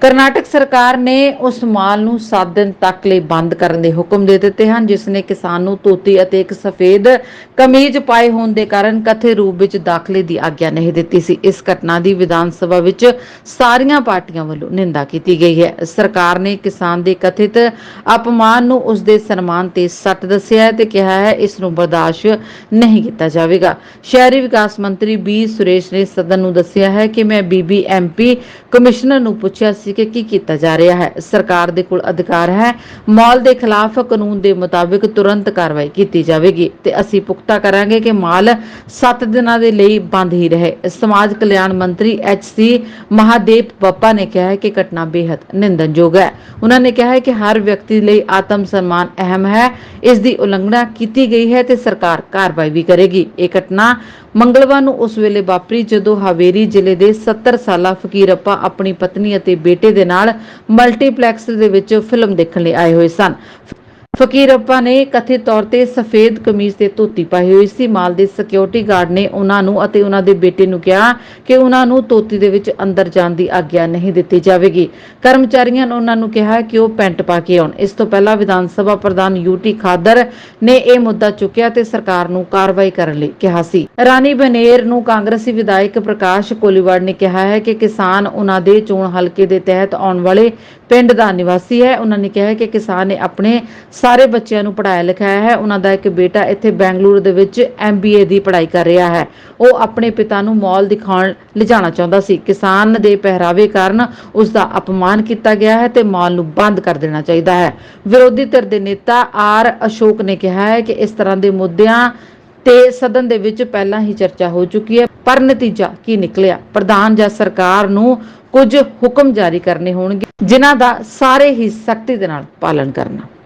ਕਰਨਾਟਕ ਸਰਕਾਰ ਨੇ ਉਸ ਮਾਲ ਨੂੰ 7 ਦਿਨ ਤੱਕ ਲਈ ਬੰਦ ਕਰਨ ਦੇ ਹੁਕਮ ਦੇ ਦਿੱਤੇ ਹਨ, ਜਿਸ ਨੇ ਕਿਸਾਨ ਨੂੰ ਧੋਤੀ ਅਤੇ ਇੱਕ ਸਫੇਦ ਕਮੀਜ਼ ਪਾਏ ਹੋਣ ਦੇ ਕਾਰਨ ਕਥੇ ਰੂਪ ਵਿੱਚ ਦਾਖਲੇ ਦੀ ਆਗਿਆ ਨਹੀਂ ਦਿੱਤੀ ਸੀ। ਇਸ ਘਟਨਾ ਦੀ ਵਿਧਾਨ ਸਭਾ ਵਿੱਚ ਸਾਰੀਆਂ ਪਾਰਟੀਆਂ ਵੱਲੋਂ ਨਿੰਦਾ ਕੀਤੀ ਗਈ ਹੈ। ਸਰਕਾਰ ਨੇ ਕਿਸਾਨ ਦੇ ਕਥਿਤ ਅਪਮਾਨ ਨੂੰ ਉਸ ਦੇ ਸਨਮਾਨ ਤੇ ਸੱਟ ਦੱਸਿਆ ਹੈ ਤੇ ਕਿਹਾ ਹੈ ਇਸ ਨੂੰ ਬਰਦਾਸ਼ਤ ਨਹੀਂ ਕੀਤਾ ਜਾਵੇਗਾ। ਸ਼ਹਿਰੀ ਵਿਕਾਸ ਮੰਤਰੀ ਬੀ ਸੁਰੇਸ਼ ਨੇ ਸਦਨ ਨੂੰ ਦੱਸਿਆ ਹੈ ਕਿ ਮੈਂ ਬੀਬੀ ਬੀਬੀਐਮਪੀ ਕਮਿਸ਼ਨਰ ਨੂੰ ਪੁੱਛਿਆ ਸੀ ਕਿ ਕੀ ਕੀਤਾ ਜਾ ਰਿਹਾ ਹੈ। ਸਰਕਾਰ ਦੇ ਕੋਲ ਅਧਿਕਾਰ ਹੈ। ਮਾਲ ਦੇ ਖਿਲਾਫ ਕਾਨੂੰਨ ਦੇ ਮੁਤਾਬਿਕ ਤੁਰੰਤ ਕਾਰਵਾਈ ਕੀਤੀ ਜਾਵੇਗੀ ਤੇ ਅਸੀਂ ਪੁਖਤਾ ਕਰਾਂਗੇ ਕਿ ਮਾਲ 7 ਦਿਨਾਂ ਦੇ ਲਈ ਬੰਦ ਹੀ ਰਹੇ। ਸਮਾਜ ਕਲਿਆਣ ਮੰਤਰੀ ਐਚ ਸੀ ਮਹਾਦੇਵ ਬੱਪਾ ਨੇ ਕਿਹਾ ਹੈ ਕਿ ਘਟਨਾ ਬੇहद ਨਿੰਦਨਯੋਗ ਹੈ। ਉਹਨਾਂ ਨੇ ਕਿਹਾ ਹੈ ਕਿ ਹਰ ਵਿਅਕਤੀ ਲਈ ਆਤਮ ਸਨਮਾਨ ਅਹਿਮ ਹੈ। ਇਸ ਦੀ ਉਲੰਘਣਾ ਕੀਤੀ ਗਈ ਹੈ ਤੇ ਸਰਕਾਰ ਕਾਰਵਾਈ ਵੀ ਕਰੇਗੀ। ਇਹ ਘਟਨਾ ਮੰਗਲਵਾਰ ਨੂੰ ਉਸ ਵੇਲੇ ਵਾਪਰੀ ਜਦੋਂ ਹਵੇਰੀ ਜ਼ਿਲ੍ਹੇ ਦੇ 70 ਸਾਲਾ ਫਕੀਰੱਪਾ ਆਪਣੀ ਪਤਨੀ ਅਤੇ ਬੇਟੇ ਦੇ ਨਾਲ ਮਲਟੀਪਲੈਕਸ ਦੇ ਵਿੱਚ ਫਿਲਮ ਦੇਖਣ ਲਈ ਆਏ ਹੋਏ ਸਨ। ਫਕੀਰ ਫਕੀਰੱਪਾ ਨੇ ਕਥਿਤ ਤੌਰ ਤੇ ਸਫੇਦ ਕਮੀਜ਼ ਤੇ ਧੋਤੀ ਪਾਈ ਹੋਈ ਸੀ। ਮਾਲ ਦੇ ਸਿਕਿਉਰਿਟੀ ਗਾਰਡ ਨੇ ਉਹਨਾਂ ਨੂੰ ਅਤੇ ਉਹਨਾਂ ਦੇ ਬੇਟੇ ਨੂੰ ਕਿਹਾ ਕਿ ਉਹਨਾਂ ਨੂੰ ਧੋਤੀ ਦੇ ਵਿੱਚ ਅੰਦਰ ਜਾਣ ਦੀ ਆਗਿਆ ਨਹੀਂ ਦਿੱਤੀ ਜਾਵੇਗੀ। ਕਰਮਚਾਰੀਆਂ ਨੇ ਉਹਨਾਂ ਨੂੰ ਕਿਹਾ ਕਿ ਉਹ ਪੈਂਟ ਪਾ ਕੇ ਆਉਣ। ਇਸ ਤੋਂ ਪਹਿਲਾਂ ਵਿਧਾਨ ਸਭਾ ਪ੍ਰਧਾਨ ਯੂਟੀ ਖਾਦਰ ਨੇ ਇਹ ਮੁੱਦਾ ਚੁੱਕਿਆ ਤੇ ਸਰਕਾਰ ਨੂੰ ਕਾਰਵਾਈ ਕਰਨ ਲਈ ਕਿਹਾ ਸੀ। ਰਾਣੀ ਬਨੇਰ ਨੂੰ ਕਾਂਗਰਸੀ ਵਿਧਾਇਕ ਪ੍ਰਕਾਸ਼ ਕੋਲੀਵਾੜ ਨੇ ਕਿਹਾ ਹੈ ਕਿ ਕਿਸਾਨ ਉਹਨਾਂ ਦੇ ਚੋਣ ਹਲਕੇ ਦੇ ਤਹਿਤ ਆਉਣ ਵਾਲੇ ਪਿੰਡ ਦਾ ਨਿਵਾਸੀ ਹੈ। ਉਹਨਾਂ ਨੇ ਕਿਹਾ ਕਿ ਕਿਸਾਨ ਨੇ ਆਪਣੇ ਸਾਰੇ ਬੱਚਿਆਂ ਨੂੰ ਪੜ੍ਹਾਇਆ ਲਿਖਾਇਆ ਹੈ। ਉਹਨਾਂ ਦਾ ਇੱਕ ਬੇਟਾ ਇੱਥੇ ਬੈਂਗਲੁਰੂ ਦੇ ਵਿੱਚ ਐਮਬੀਏ ਦੀ ਪੜ੍ਹਾਈ ਕਰ ਰਿਹਾ ਹੈ। ਉਹ ਆਪਣੇ ਪਿਤਾ ਨੂੰ ਮਾਲ ਦਿਖਾਉਣ ਲਿਜਾਣਾ ਚਾਹੁੰਦਾ ਸੀ। ਕਿਸਾਨ ਦੇ ਪਹਿਰਾਵੇ ਕਾਰਨ ਉਸ ਦਾ ਅਪਮਾਨ ਕੀਤਾ ਗਿਆ ਹੈ ਤੇ ਮਾਲ ਨੂੰ ਬੰਦ ਕਰ ਦੇਣਾ ਚਾਹੀਦਾ ਹੈ। ਵਿਰੋਧੀ ਧਿਰ ਦੇ ਨੇਤਾ ਆਰ ਅਸ਼ੋਕ ਨੇ ਕਿਹਾ ਹੈ ਕਿ ਇਸ ਤਰ੍ਹਾਂ ਦੇ ਮੁੱਦਿਆਂ ਤੇ ਸਦਨ ਦੇ ਵਿੱਚ ਪਹਿਲਾਂ ਹੀ ਚਰਚਾ ਹੋ ਚੁੱਕੀ ਹੈ, ਪਰ ਨਤੀਜਾ ਕੀ ਨਿਕਲਿਆ? ਪ੍ਰਧਾਨ ਜਾਂ ਸਰਕਾਰ ਨੂੰ ਕੁਝ ਹੁਕਮ ਜਾਰੀ ਕਰਨੇ ਹੋਣਗੇ, ਜਿਨ੍ਹਾਂ ਦਾ ਸਾਰੇ ਹੀ ਸਖਤੀ ਦੇ ਨਾਲ ਪਾਲਣ ਕਰਨਾ।